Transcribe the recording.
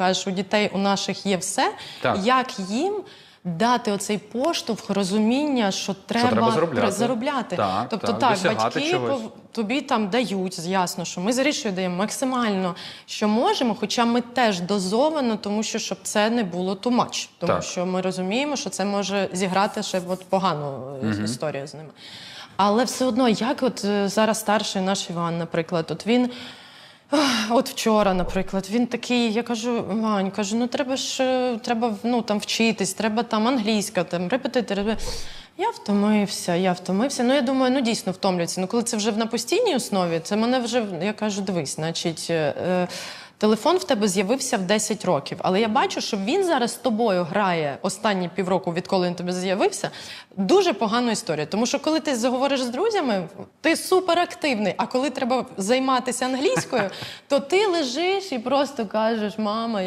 кажеш, у дітей у наших є все. Так. Як їм дати оцей поштовх, розуміння, що треба, треба заробляти. заробляти. Так, тобто, так, так, батьки чогось. тобі там дають, ясно, що ми з Рішою даємо максимально, що можемо, хоча ми теж дозовано, тому що щоб це не було too much. Тому Так. що ми розуміємо, що це може зіграти ще от погану е, історію з ними. Але все одно, як от е, зараз старший наш Іван, наприклад, от він. От вчора, наприклад, він такий, я кажу, Вань, кажу, ну треба ж е, треба ну, там вчитись, треба там англійська, там репетити. Я втомився, я втомився. Ну я думаю, ну дійсно втомлюється. Ну коли це вже на постійній основі, це мене вже я кажу, дивись, значить. е, е, Телефон в тебе з'явився в 10 років, але я бачу, що він зараз з тобою грає останні півроку, відколи він тобі з'явився. Дуже погана історія. Тому що коли ти заговориш з друзями, ти суперактивний. А коли треба займатися англійською, то ти лежиш і просто кажеш, мама.